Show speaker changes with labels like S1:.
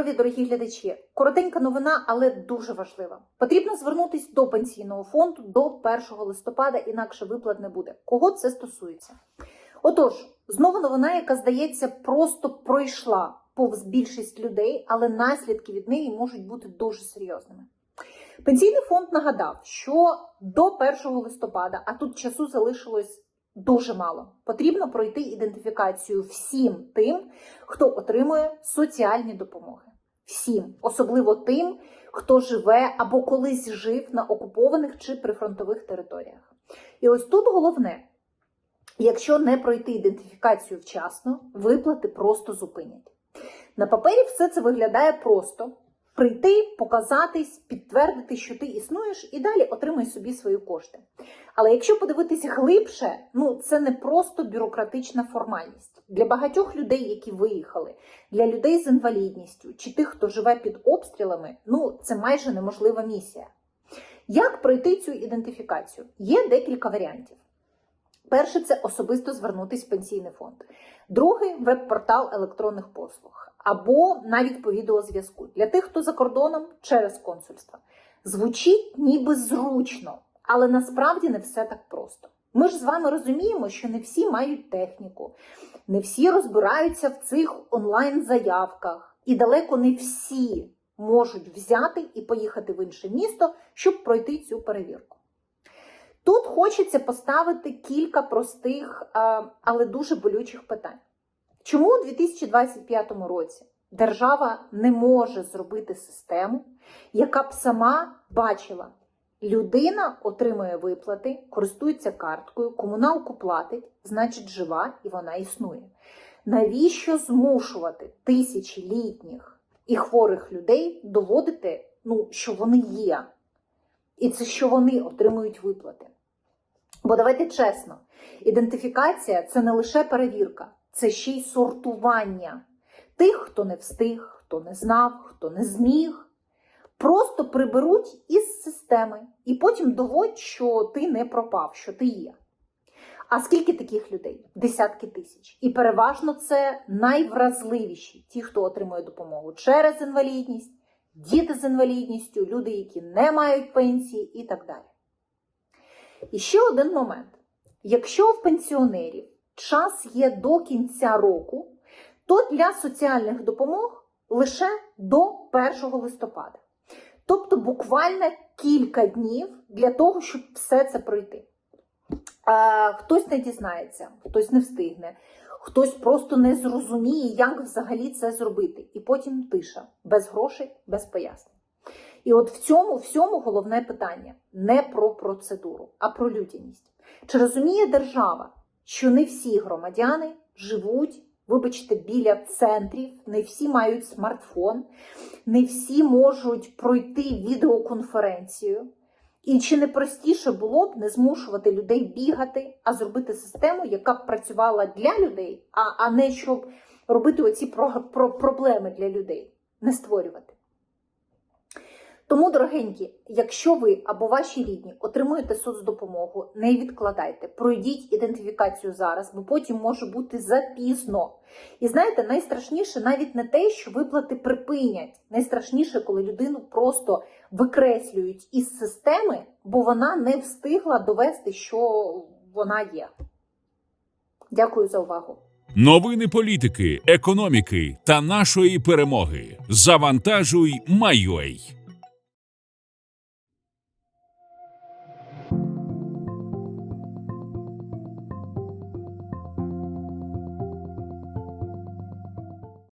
S1: здоров'я, дорогі глядачі. Коротенька новина, але дуже важлива. Потрібно звернутися до пенсійного фонду до 1 листопада, інакше виплат не буде. Кого це стосується? Отож, знову новина, яка здається, просто пройшла повз більшість людей, але наслідки від неї можуть бути дуже серйозними. Пенсійний фонд нагадав, що до 1 листопада, а тут часу залишилось дуже мало, потрібно пройти ідентифікацію всім тим, хто отримує соціальні допомоги. Всім, особливо тим, хто живе або колись жив на окупованих чи прифронтових територіях. І ось тут головне: якщо не пройти ідентифікацію вчасно, виплати просто зупинять. На папері все це виглядає просто: прийти, показатись, підтвердити, що ти існуєш, і далі отримай собі свої кошти. Але якщо подивитися глибше, ну це не просто бюрократична формальність для багатьох людей, які виїхали, для людей з інвалідністю чи тих, хто живе під обстрілами, ну це майже неможлива місія. Як пройти цю ідентифікацію? Є декілька варіантів. Перше це особисто звернутися в пенсійний фонд. Другий веб-портал електронних послуг або навіть по відеозв'язку для тих, хто за кордоном через консульство. Звучить ніби зручно, але насправді не все так просто. Ми ж з вами розуміємо, що не всі мають техніку, не всі розбираються в цих онлайн-заявках, і далеко не всі можуть взяти і поїхати в інше місто, щоб пройти цю перевірку. Тут хочеться поставити кілька простих, але дуже болючих питань. Чому у 2025 році держава не може зробити систему, яка б сама бачила, людина отримує виплати, користується карткою, комуналку платить, значить жива і вона існує. Навіщо змушувати тисячі літніх і хворих людей доводити, ну, що вони є? І це що вони отримують виплати. Бо давайте чесно, ідентифікація це не лише перевірка, це ще й сортування тих, хто не встиг, хто не знав, хто не зміг. Просто приберуть із системи і потім доводь, що ти не пропав, що ти є. А скільки таких людей? Десятки тисяч. І переважно це найвразливіші, ті, хто отримує допомогу через інвалідність, діти з інвалідністю, люди, які не мають пенсії і так далі. І ще один момент: якщо в пенсіонерів час є до кінця року, то для соціальних допомог лише до 1 листопада. Тобто буквально кілька днів для того, щоб все це пройти. Хтось не дізнається, хтось не встигне, хтось просто не зрозуміє, як взагалі це зробити. І потім тиша, без грошей, без пояснень. І от в цьому всьому головне питання не про процедуру, а про людяність. Чи розуміє держава, що не всі громадяни живуть, вибачте, біля центрів, не всі мають смартфон, не всі можуть пройти відеоконференцію? І чи не простіше було б не змушувати людей бігати, а зробити систему, яка б працювала для людей, а, а не щоб робити оці про, про, проблеми для людей, не створювати? Тому, дорогенькі, якщо ви або ваші рідні отримуєте соцдопомогу, не відкладайте, пройдіть ідентифікацію зараз, бо потім може бути запізно. І знаєте, найстрашніше навіть не те, що виплати припинять. Найстрашніше, коли людину просто викреслюють із системи, бо вона не встигла довести, що вона є. Дякую за увагу.
S2: Новини політики, економіки та нашої перемоги. Завантажуй, Майой.